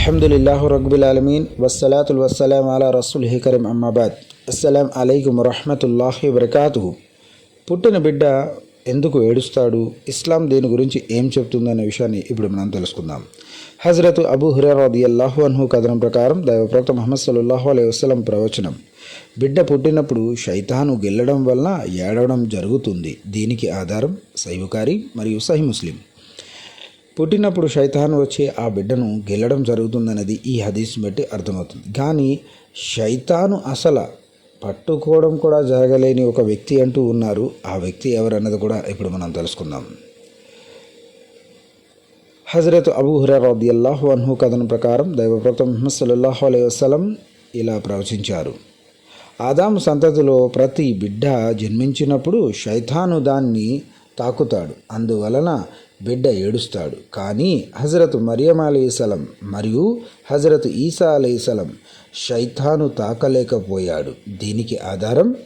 అల్హమ్దుల్లాహు రగ్బుల్ ఆలమీన్ వస్సలాతుల్ వస్సలాం అలా రసూల్ కరీం అమ్మాబాద్ అస్సలాం అలైకుం రహమతుల్లాహి వరకాతు పుట్టిన బిడ్డ ఎందుకు ఏడుస్తాడు? ఇస్లాం దీని గురించి ఏం చెప్తుందనే విషయాన్ని ఇప్పుడు మనం తెలుసుకుందాం. హజరత్ అబూ హురది అల్లాహు అన్హు కథనం ప్రకారం దైవప్రవక్త మహమ్మద్ సల్లాహు అలై వసలం ప్రవచనం. బిడ్డ పుట్టినప్పుడు శైతాను గెల్లడం వలన ఏడవడం జరుగుతుంది. దీనికి ఆధారం సైవుకారి మరియు సహి ముస్లిం. పుట్టినప్పుడు శైతాన్ వచ్చి ఆ బిడ్డను గెల్లడం జరుగుతుందన్నది ఈ హదీస్ బట్టి అర్థమవుతుంది. కానీ శైతాను అసలు పట్టుకోవడం కూడా జరగలేని ఒక వ్యక్తి అంటూ ఉన్నారు. ఆ వ్యక్తి ఎవరన్నది కూడా ఇప్పుడు మనం తెలుసుకుందాం. హజరత్ అబూ హురది అల్లాహు అన్హు కథనం ప్రకారం దైవప్రవక్త ముహమ్మద్ సల్లాహు అలై వసలం ఇలా ప్రవచించారు. ఆదాము సంతతిలో ప్రతి బిడ్డ జన్మించినప్పుడు శైతాను దాన్ని తాకుతాడు. అందువలన బిడ్డ ఏడుస్తాడు. కానీ హజరత్ మరియం అలీసలం మరియు హజరత్ ఈసా అలీసలం శైతాను తాకలేకపోయాడు. దీనికి ఆధారం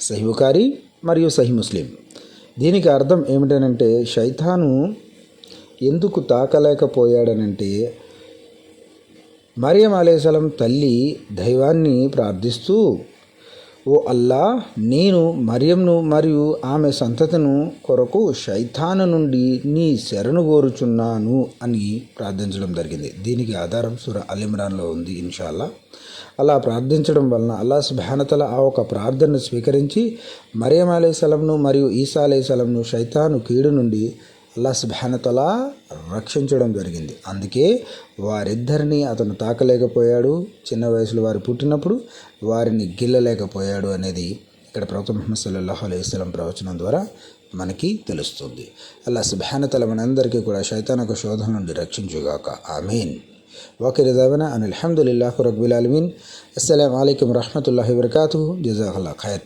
సహిబుకారి మరియు సహి ముస్లిం. దీనికి అర్థం ఏమిటనంటే శైతాను ఎందుకు తాకలేకపోయాడనంటే మరియం అలేసలం తల్లి దైవాన్ని ప్రార్థిస్తూ ఓ అల్లా నేను మరియంను మరియు ఆమె సంతతిను కొరకు శైతాను నుండి నీ శరణు కోరుచున్నాను అని ప్రార్థించడం జరిగింది. దీనికి ఆధారం సుర అలిమ్రాన్లో ఉంది ఇన్షాల్లా. అలా ప్రార్థించడం వలన అల్లా సుభానతల ఆ ఒక ప్రార్థనను స్వీకరించి మరియం అలేసలంను మరియు ఈసా అలేసలంను శైతాను కీడు నుండి అల్లా సుబానతల రక్షించడం జరిగింది. అందుకే వారిద్దరిని అతను తాకలేకపోయాడు. చిన్న వయసులో వారు పుట్టినప్పుడు వారిని గిల్లలేకపోయాడు అనేది ఇక్కడ ప్రవక్త ముహమ్మద్ సల్లాహు అలైహి వసలం ప్రవచనం ద్వారా మనకి తెలుస్తుంది. అలా సుభానతల మనందరికీ కూడా శైతానక శోధన నుండి రక్షించుగాక. ఆమెన్. ఓకే దావన అని అల్హమ్దుల్లాహు రబ్బుల్ అలమీన్ అస్సలం అయికం రహమతుల్లాహి వరకాతు జజాహల్లా ఖైర్.